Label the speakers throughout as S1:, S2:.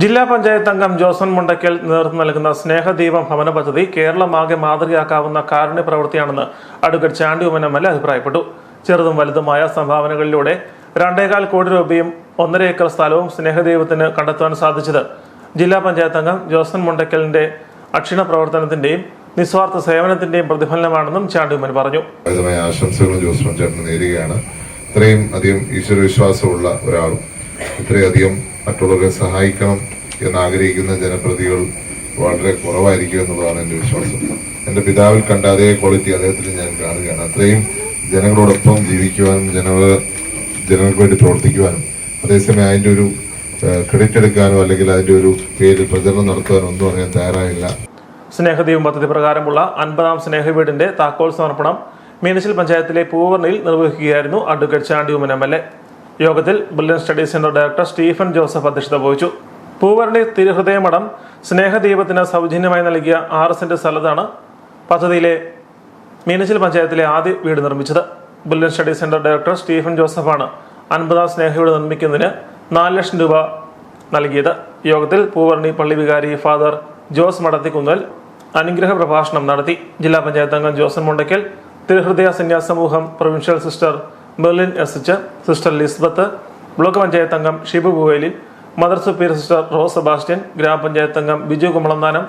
S1: ജില്ലാ പഞ്ചായത്ത് അംഗം ജോസൺ മുണ്ടയ്ക്കൽ നേതൃത്വം നൽകുന്ന സ്നേഹദീപം ഭവന പദ്ധതി കേരളമാകെ മാതൃകയാക്കാവുന്ന കാരുണ്യ പ്രവൃത്തിയാണെന്ന് advocate Chandy Oommen M L അഭിപ്രായപ്പെട്ടു. ചെറുതും വലുതുമായ സംഭാവനകളിലൂടെ രണ്ടേകാൽ കോടി രൂപയും ഒന്നര ഏക്കർ സ്ഥലവും സ്നേഹദീപത്തിന് കണ്ടെത്താൻ സാധിച്ചത് ജില്ലാ പഞ്ചായത്ത് അംഗം ജോസൺ മുണ്ടയ്ക്കലിന്റെ അക്ഷീണ പ്രവർത്തനത്തിന്റെയും നിസ്വാർത്ഥ സേവനത്തിന്റെയും പ്രതിഫലനമാണെന്നും ചാണ്ടി ഉമ്മൻ പറഞ്ഞു.
S2: ആശംസകളും ജോസ്ഫോൻ ചേട്ടന് നേരുകയാണ്. ഇത്രയും അധികം ഈശ്വരവിശ്വാസമുള്ള ഒരാളും ഇത്രയധികം മറ്റുള്ളവരെ സഹായിക്കണം എന്ന് ആഗ്രഹിക്കുന്ന ജനപ്രതികൾ വളരെ കുറവായിരിക്കും എന്നുള്ളതാണ് എന്റെ വിശ്വാസം. എന്റെ പിതാവിൽ കണ്ട അതേ ക്വാളിറ്റി അദ്ദേഹത്തിൽ ഞാൻ കാണുകയാണ്. അത്രയും ജനങ്ങളോടൊപ്പം ജീവിക്കുവാനും ജനങ്ങൾ ജനങ്ങൾക്ക് വേണ്ടി പ്രവർത്തിക്കുവാനും അതേസമയം അതിന്റെ ഒരു ക്രെഡിറ്റ് എടുക്കാനോ അല്ലെങ്കിൽ അതിന്റെ ഒരു പേരിൽ പ്രചരണം നടത്തുവാനോ ഒന്നും അറിയാൻ തയ്യാറായില്ല.
S1: സ്നേഹദീപം പദ്ധതി പ്രകാരമുള്ള അൻപതാം സ്നേഹവീടിന്റെ താക്കോൽ സമർപ്പണം മീനച്ചിൽ പഞ്ചായത്തിലെ പൂവർണിയിൽ നിർവഹിക്കുകയായിരുന്നു advocate Chandy Oommen M L A. യോഗത്തിൽ Brilliant Studies Centre director Stephen Joseph അധ്യക്ഷത വഹിച്ചു പൂവർണി തിരുഹൃദയമഠം സ്നേഹദീപത്തിന് സൗജന്യമായി നൽകിയ ആറ് സെന്റ് സ്ഥലത്താണ് പദ്ധതിയിലെ മീനച്ചിൽ പഞ്ചായത്തിലെ ആദ്യ വീട് നിർമ്മിച്ചത്. Brilliant Studies Centre director Stephen ജോസഫാണ് അൻപതാം സ്നേഹവീട് നിർമ്മിക്കുന്നതിന് നാല് ലക്ഷം രൂപ നൽകിയത്. യോഗത്തിൽ പൂവർണി പള്ളി വികാരി ഫാദർ ജോസ് മടത്തിക്കുന്നൽ അനുഗ്രഹ പ്രഭാഷണം നടത്തി. ജില്ലാ പഞ്ചായത്ത് അംഗം ജോസൻ മുണ്ടയ്ക്കൽ തിരുഹൃദയ സന്യാസ സമൂഹം provincial sister Merlin S H sister Lisbeth block panchayat അംഗം Shibu Buvelin mother superior sister Rose Sebastian ഗ്രാമപഞ്ചായത്ത് അംഗം Biju Kumalanthanam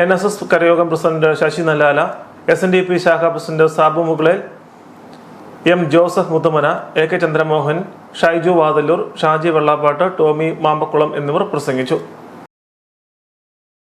S1: N S S കരയോഗം president Sasi Nallala S N D P ശാഖ president Sabu Mukalel M Joseph Muthumana A K Chandramohan Shaiju Vathalloor Shaji Vellappattu Tommy Mambakulam എന്നിവർ പ്രസംഗിച്ചു.